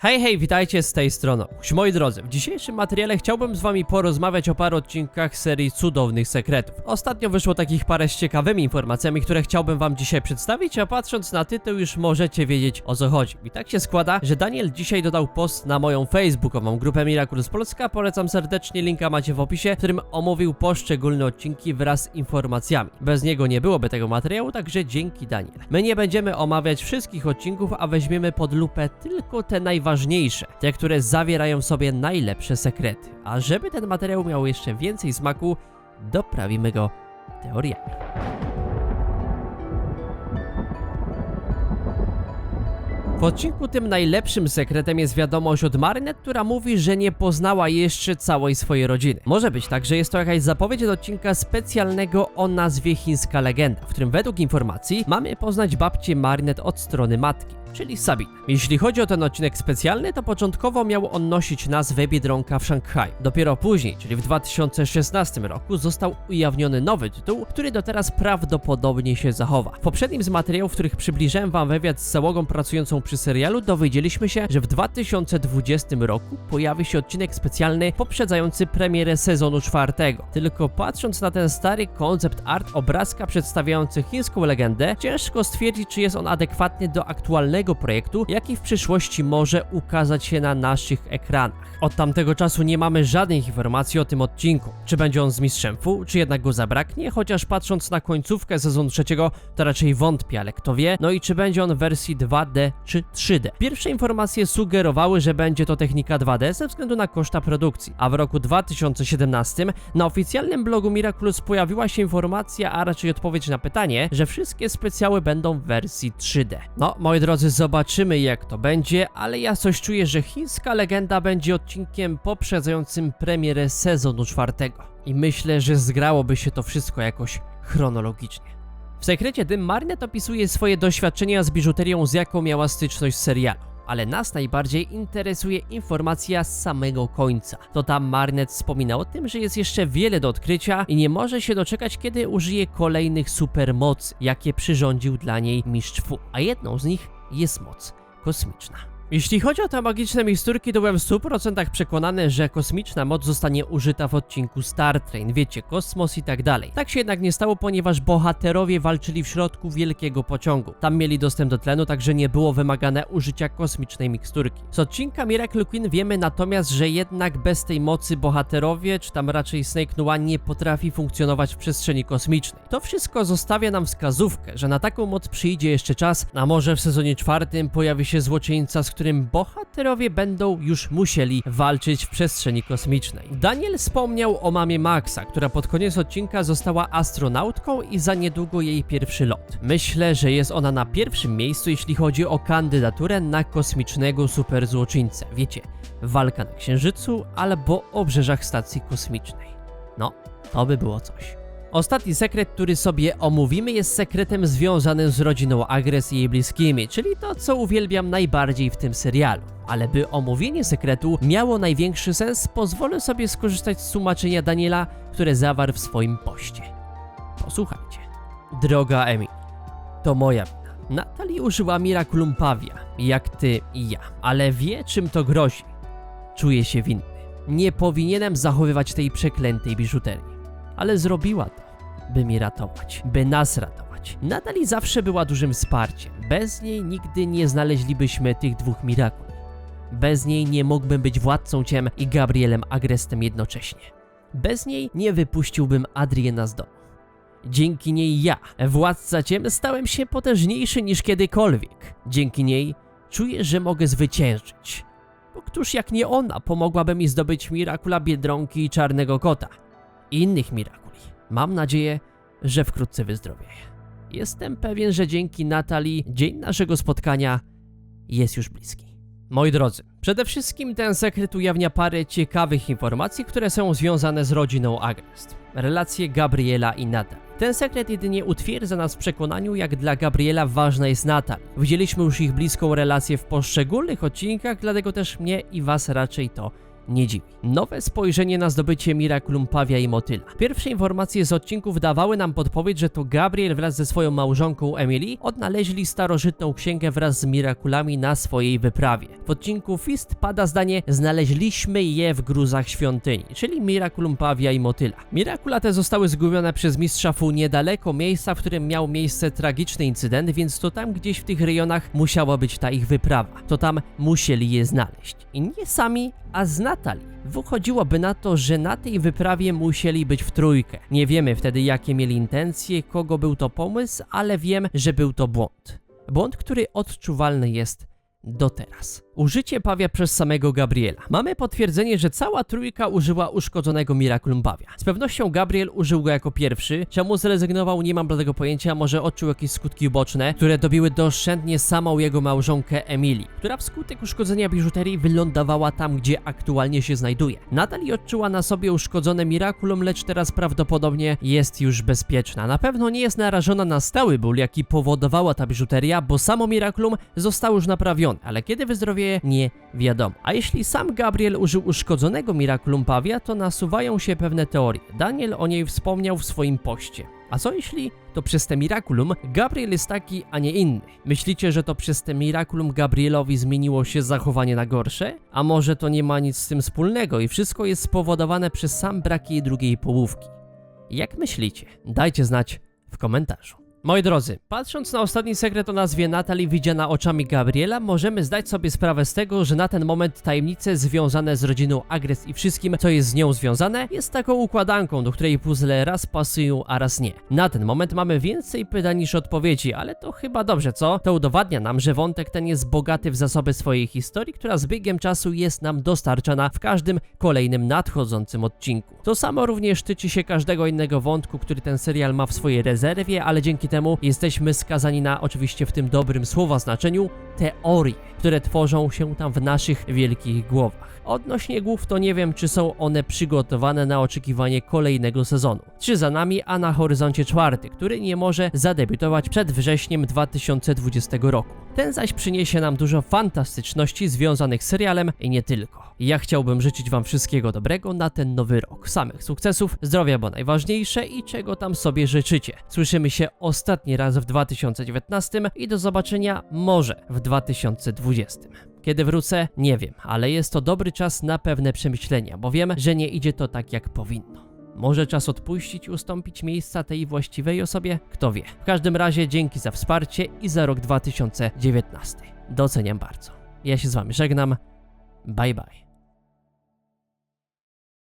Hej, hej, witajcie z tej strony. Moi drodzy, w dzisiejszym materiale chciałbym z wami porozmawiać o paru odcinkach serii Cudownych Sekretów. Ostatnio wyszło takich parę z ciekawymi informacjami, które chciałbym wam dzisiaj przedstawić, a patrząc na tytuł już możecie wiedzieć o co chodzi. I tak się składa, że Daniel dzisiaj dodał post na moją facebookową grupę Miraculous Polska, polecam serdecznie, linka macie w opisie, w którym omówił poszczególne odcinki wraz z informacjami. Bez niego nie byłoby tego materiału, także dzięki Daniel. My nie będziemy omawiać wszystkich odcinków, a weźmiemy pod lupę tylko te najważniejsze, te, które zawierają w sobie najlepsze sekrety. A żeby ten materiał miał jeszcze więcej smaku, doprawimy go teoriami. W odcinku tym najlepszym sekretem jest wiadomość od Marynet, która mówi, że nie poznała jeszcze całej swojej rodziny. Może być tak, że jest to jakaś zapowiedź od odcinka specjalnego o nazwie Chińska Legenda, w którym według informacji mamy poznać babcię Marynet od strony matki czyli Sabine. Jeśli chodzi o ten odcinek specjalny, to początkowo miał on nosić nazwę Biedronka w Szanghaju. Dopiero później, czyli w 2016 roku, został ujawniony nowy tytuł, który do teraz prawdopodobnie się zachowa. W poprzednim z materiałów, w których przybliżyłem wam wywiad z załogą pracującą przy serialu, dowiedzieliśmy się, że w 2020 roku pojawi się odcinek specjalny poprzedzający premierę sezonu czwartego. Tylko patrząc na ten stary koncept art obrazka przedstawiający chińską legendę, ciężko stwierdzić, czy jest on adekwatny do aktualnego projektu, jaki w przyszłości może ukazać się na naszych ekranach. Od tamtego czasu nie mamy żadnych informacji o tym odcinku. Czy będzie on z Mistrzem Fu, czy jednak go zabraknie, chociaż patrząc na końcówkę sezonu trzeciego, to raczej wątpię, ale kto wie, no i czy będzie on w wersji 2D czy 3D. Pierwsze informacje sugerowały, że będzie to technika 2D ze względu na koszta produkcji, a w roku 2017 na oficjalnym blogu Miraculous pojawiła się informacja, a raczej odpowiedź na pytanie, że wszystkie specjały będą w wersji 3D. No, moi drodzy, zobaczymy jak to będzie, ale ja coś czuję, że chińska legenda będzie odcinkiem poprzedzającym premierę sezonu czwartego. I myślę, że zgrałoby się to wszystko jakoś chronologicznie. W sekrecie tym Marynet opisuje swoje doświadczenia z biżuterią, z jaką miała styczność z serialu. Ale nas najbardziej interesuje informacja z samego końca. To tam Marynet wspomina o tym, że jest jeszcze wiele do odkrycia i nie może się doczekać, kiedy użyje kolejnych supermocy, jakie przyrządził dla niej mistrz Fu. A jedną z nich jest moc kosmiczna. Jeśli chodzi o te magiczne miksturki, to byłem w 100% przekonany, że kosmiczna moc zostanie użyta w odcinku Star Train, wiecie, kosmos i tak dalej. Tak się jednak nie stało, ponieważ bohaterowie walczyli w środku wielkiego pociągu. Tam mieli dostęp do tlenu, także nie było wymagane użycia kosmicznej miksturki. Z odcinka Miracle Queen wiemy natomiast, że jednak bez tej mocy bohaterowie, czy tam raczej Snake Nua nie potrafi funkcjonować w przestrzeni kosmicznej. To wszystko zostawia nam wskazówkę, że na taką moc przyjdzie jeszcze czas, a może w sezonie czwartym pojawi się złoczyńca, z którym bohaterowie będą już musieli walczyć w przestrzeni kosmicznej. Daniel wspomniał o mamie Maxa, która pod koniec odcinka została astronautką i za niedługo jej pierwszy lot. Myślę, że jest ona na pierwszym miejscu, jeśli chodzi o kandydaturę na kosmicznego superzłoczyńcę. Wiecie, walka na Księżycu albo obrzeżach stacji kosmicznej. No, to by było coś. Ostatni sekret, który sobie omówimy, jest sekretem związanym z rodziną Agres i jej bliskimi, czyli to, co uwielbiam najbardziej w tym serialu. Ale by omówienie sekretu miało największy sens, pozwolę sobie skorzystać z tłumaczenia Daniela, które zawarł w swoim poście. Posłuchajcie. Droga Emi, to moja wina. Natalie użyła Miraculum Pavia, jak ty i ja, ale wie czym to grozi. Czuję się winny. Nie powinienem zachowywać tej przeklętej biżuterii ale zrobiła to, by mi ratować, by nas ratować. Natalie zawsze była dużym wsparciem. Bez niej nigdy nie znaleźlibyśmy tych dwóch mirakuli. Bez niej nie mógłbym być władcą ciem i Gabrielem Agrestem jednocześnie. Bez niej nie wypuściłbym Adriena z domu. Dzięki niej ja, władca ciem, stałem się potężniejszy niż kiedykolwiek. Dzięki niej czuję, że mogę zwyciężyć. Bo któż jak nie ona pomogłaby mi zdobyć Mirakula Biedronki i Czarnego Kota – i innych mirakuli. Mam nadzieję, że wkrótce wyzdrowieję. Jestem pewien, że dzięki Natalii dzień naszego spotkania jest już bliski. Moi drodzy, przede wszystkim ten sekret ujawnia parę ciekawych informacji, które są związane z rodziną Agrest. Relacje Gabriela i Natal. Ten sekret jedynie utwierdza nas w przekonaniu, jak dla Gabriela ważna jest Natal. Widzieliśmy już ich bliską relację w poszczególnych odcinkach, dlatego też mnie i was raczej to nie dziwi. Nowe spojrzenie na zdobycie Miraculum Pawia i Motyla. Pierwsze informacje z odcinków dawały nam podpowiedź, że to Gabriel wraz ze swoją małżonką Emily odnaleźli starożytną księgę wraz z Mirakulami na swojej wyprawie. W odcinku Fist pada zdanie znaleźliśmy je w gruzach świątyni, czyli Miraculum Pawia i Motyla. Mirakula te zostały zgubione przez mistrza Fu niedaleko miejsca, w którym miał miejsce tragiczny incydent, więc to tam gdzieś w tych rejonach musiała być ta ich wyprawa. To tam musieli je znaleźć. I nie sami, a z Natalii. Wychodziłoby na to, że na tej wyprawie musieli być w trójkę. Nie wiemy wtedy, jakie mieli intencje, kogo był to pomysł, ale wiem, że był to błąd. Błąd, który odczuwalny jest do teraz. Użycie pawia przez samego Gabriela. Mamy potwierdzenie, że cała trójka użyła uszkodzonego Miraculum Pawia. Z pewnością Gabriel użył go jako pierwszy. Czemu zrezygnował, nie mam bladego pojęcia, może odczuł jakieś skutki uboczne, które dobiły doszczętnie samą jego małżonkę Emily, która wskutek uszkodzenia biżuterii wylądowała tam, gdzie aktualnie się znajduje. Natalie odczuła na sobie uszkodzone Miraculum, lecz teraz prawdopodobnie jest już bezpieczna. Na pewno nie jest narażona na stały ból, jaki powodowała ta biżuteria, bo samo Miraculum zostało już naprawione, ale kiedy wyzdrowieje, nie wiadomo. A jeśli sam Gabriel użył uszkodzonego Miraculum Pawia, to nasuwają się pewne teorie. Daniel o niej wspomniał w swoim poście. A co jeśli to przez te Miraculum Gabriel jest taki, a nie inny? Myślicie, że to przez te Miraculum Gabrielowi zmieniło się zachowanie na gorsze? A może to nie ma nic z tym wspólnego i wszystko jest spowodowane przez sam brak jej drugiej połówki? Jak myślicie? Dajcie znać w komentarzu. Moi drodzy, patrząc na ostatni sekret o nazwie Natalie widziana oczami Gabriela, możemy zdać sobie sprawę z tego, że na ten moment tajemnice związane z rodziną Agres i wszystkim, co jest z nią związane, jest taką układanką, do której puzzle raz pasują, a raz nie. Na ten moment mamy więcej pytań niż odpowiedzi, ale to chyba dobrze, co? To udowadnia nam, że wątek ten jest bogaty w zasoby swojej historii, która z biegiem czasu jest nam dostarczana w każdym kolejnym nadchodzącym odcinku. To samo również tyczy się każdego innego wątku, który ten serial ma w swojej rezerwie, ale dzięki temu jesteśmy skazani na, oczywiście w tym dobrym słowa znaczeniu, teorie, które tworzą się tam w naszych wielkich głowach. Odnośnie głów to nie wiem, czy są one przygotowane na oczekiwanie kolejnego sezonu. Trzy za nami, a na horyzoncie czwarty, który nie może zadebiutować przed wrześniem 2020 roku. Ten zaś przyniesie nam dużo fantastyczności związanych z serialem i nie tylko. Ja chciałbym życzyć Wam wszystkiego dobrego na ten nowy rok. Samych sukcesów, zdrowia, bo najważniejsze i czego tam sobie życzycie. Słyszymy się ostatni raz w 2019 i do zobaczenia może w 2020. Kiedy wrócę, nie wiem, ale jest to dobry czas na pewne przemyślenia, bo wiem, że nie idzie to tak jak powinno. Może czas odpuścić i ustąpić miejsca tej właściwej osobie? Kto wie. W każdym razie dzięki za wsparcie i za rok 2019. Doceniam bardzo. Ja się z Wami żegnam. Bye bye.